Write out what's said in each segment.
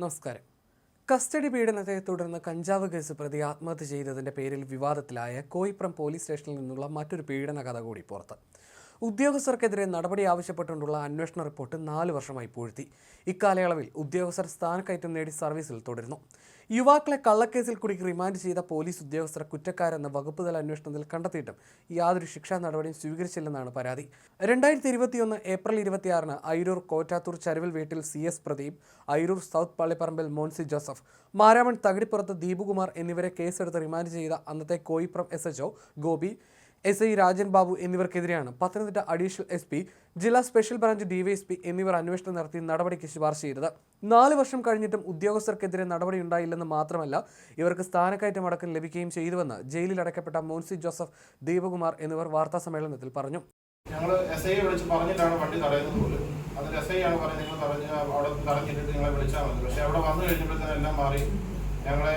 നമസ്കാരം. കസ്റ്റഡി പീഡനത്തെ തുടർന്ന് കഞ്ചാവ് കേസ് പ്രതി ആത്മഹത്യ ചെയ്തതിന്റെ പേരിൽ വിവാദത്തിലായ കോയിപ്രം പോലീസ് സ്റ്റേഷനിൽ നിന്നുള്ള മറ്റൊരു പീഡന കഥ കൂടി പുറത്ത്. ഉദ്യോഗസ്ഥർക്കെതിരെ നടപടി ആവശ്യപ്പെട്ടുകൊണ്ടുള്ള അന്വേഷണ റിപ്പോർട്ട് നാല് വർഷമായി പൂഴ്ത്തി. ഇക്കാലയളവിൽ ഉദ്യോഗസ്ഥർ സ്ഥാനക്കയറ്റം നേടി സർവീസിൽ തുടരുന്നു. യുവാക്കളെ കള്ളക്കേസിൽ കുടുക്കി റിമാൻഡ് ചെയ്ത പോലീസ് ഉദ്യോഗസ്ഥർ കുറ്റക്കാരെന്ന വകുപ്പ് തല അന്വേഷണത്തിൽ കണ്ടെത്തിയിട്ടും യാതൊരു ശിക്ഷാ നടപടിയും സ്വീകരിച്ചില്ലെന്നാണ് പരാതി. രണ്ടായിരത്തി ഇരുപത്തിയൊന്ന് ഏപ്രിൽ ഇരുപത്തിയാറിന് അയിരൂർ കോറ്റാത്തൂർ ചരുവിൽ വീട്ടിൽ C S Pradeep Ayiroor south പള്ളിപ്പറമ്പിൽ മോൻസി ജോസഫ് മാരാമൺ തകടിപ്പുറത്ത് ദീപുകുമാർ എന്നിവരെ കേസെടുത്ത് റിമാൻഡ് ചെയ്ത അന്നത്തെ Koipram S H Gopi S I Rajan Babu എന്നിവർക്കെതിരെയാണ്. Pathanamthitta additional S P ജില്ലാ സ്പെഷ്യൽ ബ്രാഞ്ച് ഡിവൈഎസ്പി എന്നിവർ അന്വേഷണം നടത്തി നടപടിക്ക് ശുപാർശ ചെയ്തത്. നാല് വർഷം കഴിഞ്ഞിട്ടും ഉദ്യോഗസ്ഥർക്കെതിരെ നടപടി നടപടിയുണ്ടായില്ലെന്ന് മാത്രമല്ല ഇവർക്ക് സ്ഥാനക്കയറ്റം അടക്കം ലഭിക്കുകയും ചെയ്തുവെന്ന് ജയിലിൽ അടയ്ക്കപ്പെട്ട മോൻസി ജോസഫ് ദീപകുമാർ എന്നിവർ വാർത്താ സമ്മേളനത്തിൽ പറഞ്ഞു. ഞങ്ങൾ എസ് ഐയെ വിളിച്ച് പറഞ്ഞിട്ടാണ് വണ്ടി തടയുന്നത് പോലും. അതിൽ എസ് ഐ ആണ് പറഞ്ഞത് നിങ്ങൾ തടഞ്ഞ് അവിടെ തടഞ്ഞിട്ട് നിങ്ങളെ വിളിച്ചാൽ മതി. പക്ഷേ അവിടെ വന്നു കഴിഞ്ഞപ്പോഴത്തേനെല്ലാം മാറി. ഞങ്ങളെ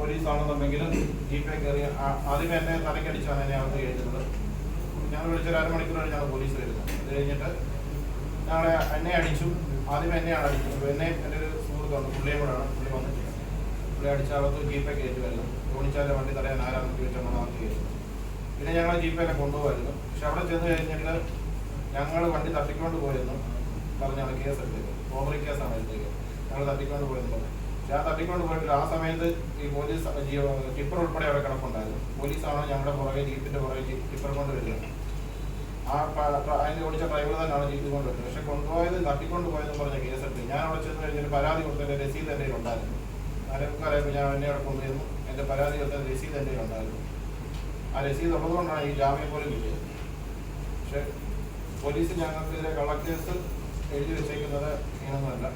പോലീസ് ആണെന്നുണ്ടെങ്കിൽ ജീപ്പേ കയറി ആദ്യമേ ആദ്യം എന്നെ തലക്കടിച്ചാണ് എന്നെ അകത്ത് കയറ്റുന്നത്. ഞാൻ വിളിച്ചൊരു അരമണിക്കൂർ ഞങ്ങൾ പോലീസ് വരുന്നത് അത് കഴിഞ്ഞിട്ട് ഞങ്ങളെ എന്നെ അടിച്ചു. ആദ്യം എന്നെയാണ് അടിച്ചത്. എന്നെ എന്റെ ഒരു സുഹൃത്തുണ്ട് പുള്ളിയെ കൂടെയാണ് പുള്ളി വന്നിട്ട് പുള്ളി അടിച്ച അകത്ത് ജീപ്പേ കയറ്റുമായിരുന്നു തോണിച്ചാലിന്റെ വണ്ടി തടയാൻ ആരാണെന്ന് ചോദിച്ചാണ് അകത്ത് കയറ്റുന്നത് പിന്നെ ഞങ്ങൾ ജീപ്പേനെ കൊണ്ടുപോകുമായിരുന്നു പക്ഷെ അവിടെ ചെന്ന് കഴിഞ്ഞിട്ട് ഞങ്ങൾ വണ്ടി തട്ടിക്കൊണ്ട് പോയെന്നും പറഞ്ഞാണ് കേസ് എടുത്തത് റോബറി കേസാണ് എടുത്തത് ഞങ്ങൾ തട്ടിക്കൊണ്ട് പോയെന്ന് പറഞ്ഞു ആ തട്ടിക്കൊണ്ട് പോയിട്ട് ആ സമയത്ത് ഈ പോലീസ് ടിപ്പർ ഉൾപ്പെടെ അവിടെ കിടപ്പുണ്ടായിരുന്നു. പോലീസാണോ ഞങ്ങളുടെ പുറകെ ജീപ്പിന്റെ പുറകെ ടിപ്പർ കൊണ്ട് വരുന്നത് ആ അതിന് ഓടിച്ച ഡ്രൈവർ തന്നെയാണ് ജീപ്പ് കൊണ്ടുവരുന്നത്. പക്ഷെ കൊണ്ടുപോയത് തട്ടിക്കൊണ്ട് പോയെന്ന് പറഞ്ഞ കേസ് എടുത്ത് ഞാൻ അവിടെ ചെന്ന് കഴിഞ്ഞിട്ട് പരാതി കൊടുത്തതിന്റെ രസീത് എന്റെ ഉണ്ടായിരുന്നു. അറിയുമ്പോൾ ഞാൻ എന്നെ അവിടെ കൊണ്ടുവരുന്നു. എന്റെ പരാതി കൊടുത്ത രസീത് എന്റെ ഉണ്ടായിരുന്നു. ആ രസീത് ഉള്ളതുകൊണ്ടാണ് ഈ ജാമ്യം പോലും കിട്ടിയത്. പക്ഷെ പോലീസ് ഞങ്ങൾക്കെതിരെ കള്ളക്കേസ് എഴുതി വെച്ചേക്കുന്നത് ഇങ്ങനൊന്നുമല്ല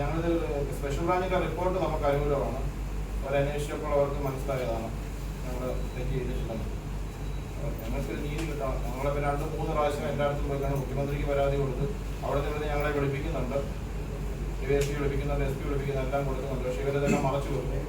പക്ഷെ ഞങ്ങളിത് സ്പെഷ്യൽ ബ്രാഞ്ചിന്റെ റിപ്പോർട്ട് നമുക്ക് അനുകൂലമാണ് അവരന്വേഷിച്ചപ്പോൾ അവർക്ക് മനസ്സിലായതാണ്. ഞങ്ങൾ തെറ്റ് ചെയ്തിട്ടുണ്ടെന്ന് ഞങ്ങൾക്ക് നീതി കിട്ടണം. ഞങ്ങളിപ്പോൾ രണ്ട് മൂന്ന് പ്രാവശ്യം എല്ലായിടത്തും പോയിക്കാണ് മുഖ്യമന്ത്രിക്ക് പരാതി കൊടുത്ത് അവിടെ നിന്ന് ഞങ്ങളെ വിളിപ്പിക്കുന്നുണ്ട്. എസ് പി വിളിപ്പിക്കുന്നുണ്ട് എസ് പി വിളിപ്പിക്കുന്നുണ്ട് എല്ലാം കൊടുക്കുന്നുണ്ട്. പക്ഷേ ഇവരെല്ലാം മറച്ചു കൊടുക്കും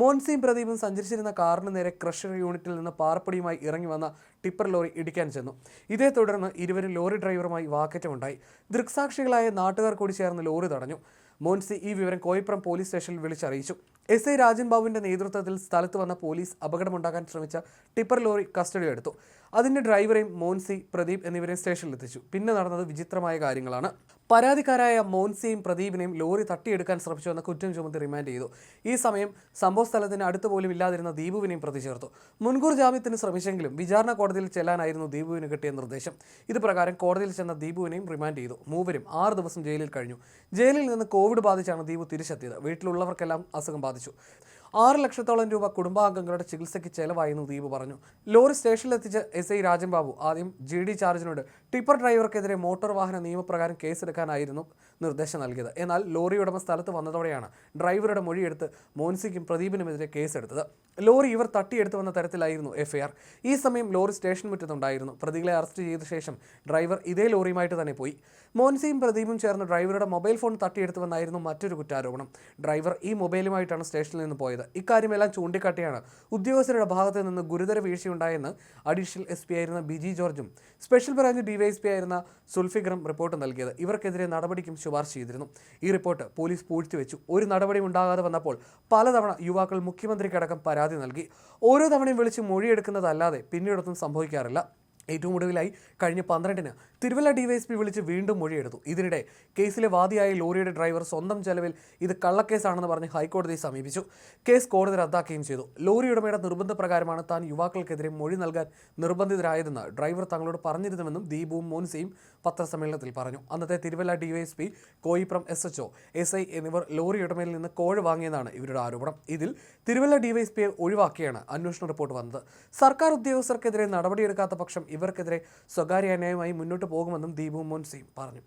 മോൻസിയും പ്രദീപും സഞ്ചരിച്ചിരുന്ന കാറിന് നേരെ ക്രഷർ യൂണിറ്റിൽ നിന്ന് പാർപ്പടിയുമായി ഇറങ്ങി വന്ന ടിപ്പർ ലോറി ഇടിക്കാൻ ചെന്നു. ഇതേ തുടർന്ന് ഇരുവരും ലോറി ഡ്രൈവറുമായി വാക്കറ്റമുണ്ടായി. ദൃക്സാക്ഷികളായ നാട്ടുകാർ കൂടി ചേർന്ന് ലോറി തടഞ്ഞു. മോൻസി ഈ വിവരം കോയിപ്പുറം പോലീസ് സ്റ്റേഷനിൽ വിളിച്ചറിയിച്ചു എസ് ഐ രാജൻ ബാബുവിന്റെ നേതൃത്വത്തിൽ സ്ഥലത്ത് വന്ന പോലീസ് അപകടമുണ്ടാക്കാൻ ശ്രമിച്ച ടിപ്പർ ലോറി കസ്റ്റഡി എടുത്തു അതിന്റെ ഡ്രൈവറെയും മോൻസി പ്രദീപ് എന്നിവരെ സ്റ്റേഷനിൽ എത്തിച്ചു പിന്നെ നടന്നത് വിചിത്രമായ കാര്യങ്ങളാണ്. പരാതിക്കാരായ മോൻസിയും പ്രദീപിനെയും ലോറി തട്ടിയെടുക്കാൻ ശ്രമിച്ചുവെന്ന കുറ്റം ചുമത്തി റിമാൻഡ് ചെയ്തു. ഈ സമയം സംഭവ സ്ഥലത്തിന് അടുത്ത് പോലും ഇല്ലാതിരുന്ന ദീപുവിനെയും പ്രതി ചേർത്തു മുൻകൂർ ജാമ്യത്തിന് ശ്രമിച്ചെങ്കിലും വിചാരണ കോടതിയിൽ ചെല്ലാനായിരുന്നു ദീപുവിന് കിട്ടിയ നിർദ്ദേശം. ഇത് പ്രകാരം കോടതിയിൽ ചെന്ന ദീപുവിനെയും റിമാൻഡ് ചെയ്തു. മൂവരും ആറ് ദിവസം ജയിലിൽ കഴിഞ്ഞു. ജയിലിൽ നിന്ന് കോവിഡ് ബാധിച്ചാണ് ദീപു തിരിച്ചെത്തിയത്. വീട്ടിലുള്ളവർക്കെല്ലാം അസുഖം ബാധിച്ചു. That's. ആറ് ലക്ഷത്തോളം രൂപ കുടുംബാംഗങ്ങളുടെ ചികിത്സയ്ക്ക് ചെലവായെന്ന് ദീപ് പറഞ്ഞു. ലോറി സ്റ്റേഷനിലെത്തിച്ച് എസ് ഐ രാജൻ ബാബു ആദ്യം ജി ഡി ചാർജിനോട് ടിപ്പർ ഡ്രൈവർക്കെതിരെ മോട്ടോർ വാഹന നിയമപ്രകാരം കേസെടുക്കാനായിരുന്നു നിർദ്ദേശം നൽകിയത്. എന്നാൽ ലോറി ഉടമ സ്ഥലത്ത് വന്നതോടെയാണ് ഡ്രൈവറുടെ മൊഴിയെടുത്ത് മോൻസിക്കും പ്രദീപിനുമെതിരെ കേസെടുത്തത്. ലോറി ഇവർ തട്ടിയെടുത്തു വന്ന തരത്തിലായിരുന്നു എഫ്ഐആർ ഈ സമയം ലോറി സ്റ്റേഷൻ മുറ്റത്തുണ്ടായിരുന്നു. പ്രതികളെ അറസ്റ്റ് ചെയ്ത ശേഷം ഡ്രൈവർ ഇതേ ലോറിയുമായിട്ട് തന്നെ പോയി. മോൻസിയും പ്രദീപും ചേർന്ന് ഡ്രൈവറുടെ മൊബൈൽ ഫോൺ തട്ടിയെടുത്തുവെന്നായിരുന്നു മറ്റൊരു കുറ്റാരോപണം. ഡ്രൈവർ ഈ മൊബൈലുമായിട്ടാണ് സ്റ്റേഷനിൽ നിന്ന് പോയത്. ഇക്കാര്യമെല്ലാം ചൂണ്ടിക്കാട്ടിയാണ് ഉദ്യോഗസ്ഥരുടെ ഭാഗത്ത് നിന്ന് ഗുരുതര വീഴ്ചയുണ്ടായെന്ന് അഡീഷണൽ എസ് പി ആയിരുന്ന ബിജി ജോർജും സ്പെഷ്യൽ ബ്രാഞ്ച് ഡിവൈഎസ്പി ആയിരുന്ന സുൽഫിഖറും റിപ്പോർട്ട് നൽകിയത്. ഇവർക്കെതിരെ നടപടിക്കും ശുപാർശ ചെയ്തിരുന്നു. ഈ റിപ്പോർട്ട് പോലീസ് പൂഴ്ത്തിവെച്ചു ഒരു നടപടി ഉണ്ടാകാതെ വന്നപ്പോൾ പലതവണ യുവാക്കൾ മുഖ്യമന്ത്രിക്കടക്കം പരാതി നൽകി. ഓരോ തവണയും വിളിച്ച് മൊഴിയെടുക്കുന്നതല്ലാതെ പിന്നീടൊന്നും സംഭവിക്കാറില്ല. ഏറ്റവും ഒടുവിലായി കഴിഞ്ഞ പന്ത്രണ്ടിന് തിരുവല്ല ഡിവൈഎസ്പി വിളിച്ച് വീണ്ടും മൊഴിയെടുത്തു. ഇതിനിടെ കേസിലെ വാദിയായ ലോറിയുടെ ഡ്രൈവർ സ്വന്തം ചെലവിൽ ഇത് കള്ളക്കേസാണെന്ന് പറഞ്ഞ് ഹൈക്കോടതിയെ സമീപിച്ചു. കേസ് കോടതി റദ്ദാക്കുകയും ചെയ്തു. ലോറി ഉടമയുടെ നിർബന്ധപ്രകാരമാണ് താൻ യുവാക്കൾക്കെതിരെ മൊഴി നൽകാൻ നിർബന്ധിതരായതെന്ന് ഡ്രൈവർ തങ്ങളോട് പറഞ്ഞിരുന്നുവെന്നും ദീപുവും മോൻസിയും പത്രസമ്മേളനത്തിൽ പറഞ്ഞു. അന്നത്തെ Thiruvalla DYSP Koipram S H S I എന്നിവർ ലോറി ഉടമയിൽ നിന്ന് കോഴ വാങ്ങിയെന്നാണ് ഇവരുടെ ആരോപണം. ഇതിൽ തിരുവല്ല ഡിവൈഎസ്പിയെ ഒഴിവാക്കിയാണ് അന്വേഷണ റിപ്പോർട്ട് വന്നത്. സർക്കാർ ഉദ്യോഗസ്ഥർക്കെതിരെ നടപടിയെടുക്കാത്ത പക്ഷം ഇവർക്കെതിരെ സ്വകാര്യ അന്യായമായി മുന്നോട്ട് പോകുമെന്നും ദീപു മോൻസി പറഞ്ഞു.